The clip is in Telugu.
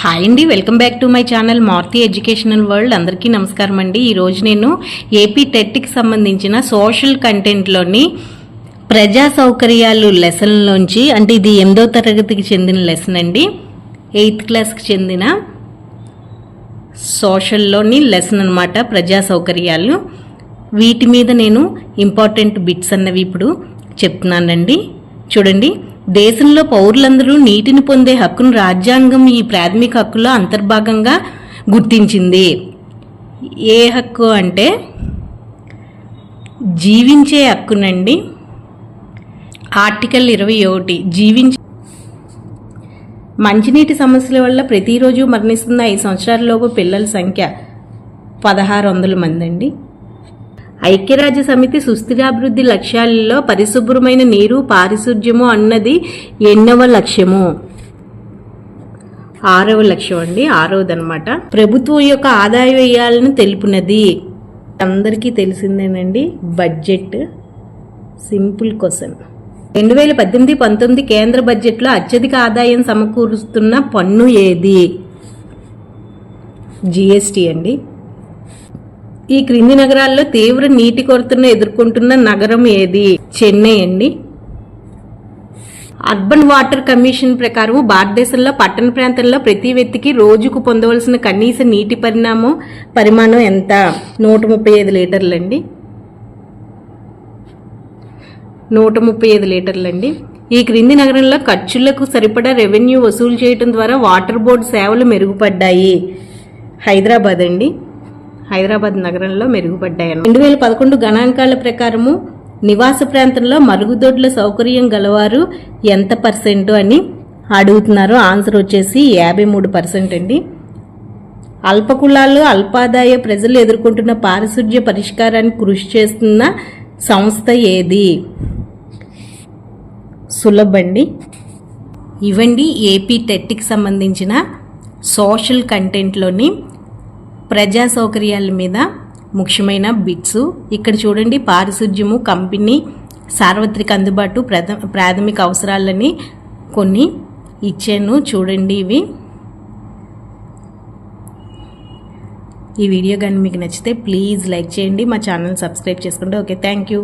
హాయ్ అండి welcome back to my channel Maruthi educational world అందరికీ నమస్కారం అండి. ఈరోజు నేను ఏపీ టెట్కి సంబంధించిన సోషల్ కంటెంట్లోని ప్రజా సౌకర్యాలు లెసన్లోంచి అంటే ఇది ఎనిమిదో తరగతికి చెందిన లెసన్ అండి. ఎయిత్ క్లాస్కి చెందిన సోషల్లోని లెసన్ అనమాట ప్రజా సౌకర్యాలు. వీటి మీద నేను ఇంపార్టెంట్ బిట్స్ అన్నవి ఇప్పుడు చెప్తున్నానండి. చూడండి. దేశంలో పౌరులందరూ నీటిని పొందే హక్కును రాజ్యాంగం ఈ ప్రాథమిక హక్కులో అంతర్భాగంగా గుర్తించింది. ఏ హక్కు అంటే జీవించే హక్కునండి. ఆర్టికల్ ఇరవై ఒకటి జీవించే మంచినీటి సమస్యల వల్ల ప్రతిరోజు మరణిస్తున్న ఐదు సంవత్సరాలలోపు పిల్లల సంఖ్య పదహారు వందల మంది అండి. ఐక్యరాజ్య సమితి సుస్థిరాభివృద్ధి లక్ష్యాలలో పరిశుభ్రమైన నీరు పారిశుధ్యము అన్నది ఎన్నవ లక్ష్యము. ఆరవ లక్ష్యం అండి ఆరవది అనమాట ప్రభుత్వం యొక్క ఆదాయ వ్యయాలను తెలుపునది. అందరికీ తెలిసిందేనండి బడ్జెట్. Simple question. రెండు వేల పద్దెనిమిది పంతొమ్మిది కేంద్ర బడ్జెట్లో అత్యధిక ఆదాయం సమకూరుస్తున్న పన్ను ఏది? జిఎస్టీ అండి. ఈ క్రింది నగరాల్లో తీవ్ర నీటి కొరతను ఎదుర్కొంటున్న నగరం ఏది? చెన్నై అండి. అర్బన్ వాటర్ కమిషన్ ప్రకారం భారతదేశంలో పట్టణ ప్రాంతంలో ప్రతి వ్యక్తికి రోజుకు పొందవలసిన కనీస నీటి పరిణామం పరిమాణం ఎంత? నూట ముప్పై ఐదు లీటర్లండి. నూట ముప్పై ఐదు లీటర్లండి. ఈ క్రింది నగరంలో ఖర్చులకు సరిపడా రెవెన్యూ వసూలు చేయడం ద్వారా వాటర్ బోర్డు సేవలు మెరుగుపడ్డాయి. హైదరాబాద్ అండి. హైదరాబాద్ నగరంలో మెరుగుపడ్డాయి రెండు వేల పదకొండు గణాంకాల ప్రకారము నివాస ప్రాంతంలో మరుగుదొడ్ల సౌకర్యం గలవారు ఎంత పర్సెంట్ అని అడుగుతున్నారు. ఆన్సర్ వచ్చేసి యాభై మూడు పర్సెంట్ అండి. అల్పకులాలు అల్పాదాయ ప్రజలు ఎదుర్కొంటున్న పారిశుధ్య పరిష్కారానికి కృషి చేస్తున్న సంస్థ ఏది? సులభండి. అండి ఇవండి ఏపీ టెట్కి సంబంధించిన సోషల్ కంటెంట్లోని ప్రజా సౌకర్యాల మీద ముఖ్యమైన బిట్స్. ఇక్కడ చూడండి పారిశుధ్యము కంపెనీ సార్వత్రిక అందుబాటు ప్రథ ప్రాథమిక అవసరాలని కొన్ని ఇచ్చాను. చూడండి ఇవి. ఈ వీడియో కానీ మీకు నచ్చితే ప్లీజ్ లైక్ చేయండి మా ఛానల్ సబ్స్క్రైబ్ చేసుకోండి. Okay thank you.